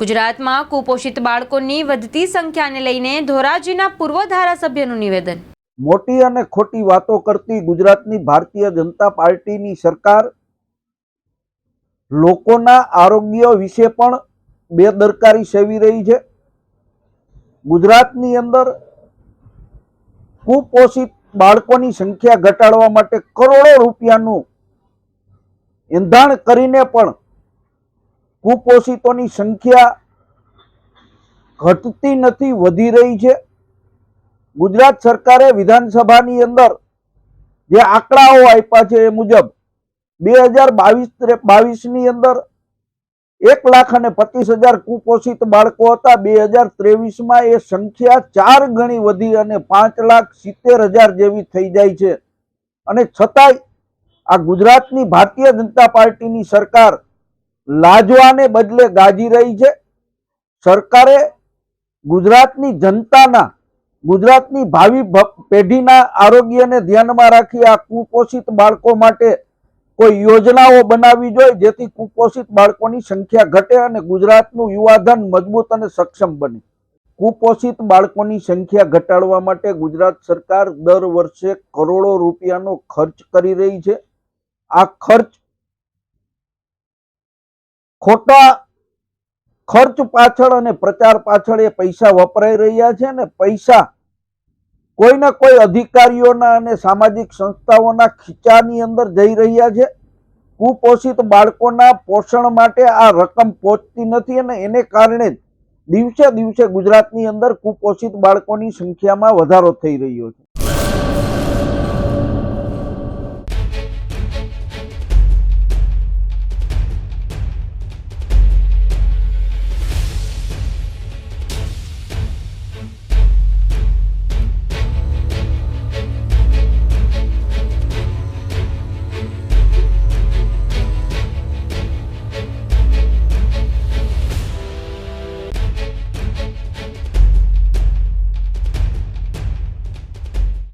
ગુજરાતમાં કુપોષિત બાળકોની વધતી સંખ્યાને લઈને ધોરાજીના પૂર્વ ધારાસભ્યનું નિવેદન. મોટી અને ખોટી વાતો કરતી ગુજરાતની ભારતીય જનતા પાર્ટીની સરકાર લોકોના આરોગ્ય વિશે પણ બેદરકારી સેવી રહી છે. ગુજરાતની અંદર કુપોષિત બાળકોની સંખ્યા ઘટાડવા માટે કરોડો રૂપિયાનું એંધાણ કરીને પણ કુપોષિતોની સંખ્યા ઘટતી નથી, વધી રહી છે. ગુજરાત સરકારે વિધાનસભાની અંદર જે આંકડાઓ આપ્યા છે એ મુજબ બે હજાર બાવીસ બાવીસની અંદર એક લાખ અને પચીસ હજાર કુપોષિત બાળકો હતા. બે હજાર ત્રેવીસમાં એ સંખ્યા ચાર ગણી વધી અને પાંચ લાખ સિત્તેર હજાર જેવી થઈ જાય છે. અને છતાંય આ ગુજરાતની ભારતીય જનતા પાર્ટીની સરકાર લાજવાને બદલે ગાજી રહી છે. સરકારે ગુજરાતની જનતાના, ગુજરાતની ભાવિ પેઢીના આરોગ્યને ધ્યાનમાં રાખી આ કુપોષિત બાળકો માટે કોઈ યોજનાઓ બનાવવી જોઈએ, જેથી કુપોષિત બાળકોની સંખ્યા ઘટે અને ગુજરાતનું યુવાધન મજબૂત અને સક્ષમ બને. કુપોષિત બાળકોની સંખ્યા ઘટાડવા માટે ગુજરાત સરકાર દર વર્ષે કરોડો રૂપિયાનો ખર્ચ કરી રહી છે. આ ખર્ચ ખોટા ખર્ચ પાછળ અને પ્રચાર પાછળ એ પૈસા વપરાઈ રહ્યા છે ને પૈસા કોઈના કોઈ અધિકારીઓના અને સામાજિક સંસ્થાઓના ખીચાની અંદર જઈ રહ્યા છે. કુપોષિત બાળકોના પોષણ માટે આ રકમ પહોંચતી નથી અને એને કારણે દિવસે દિવસે ગુજરાતની અંદર કુપોષિત બાળકોની સંખ્યામાં વધારો થઈ રહ્યો છે.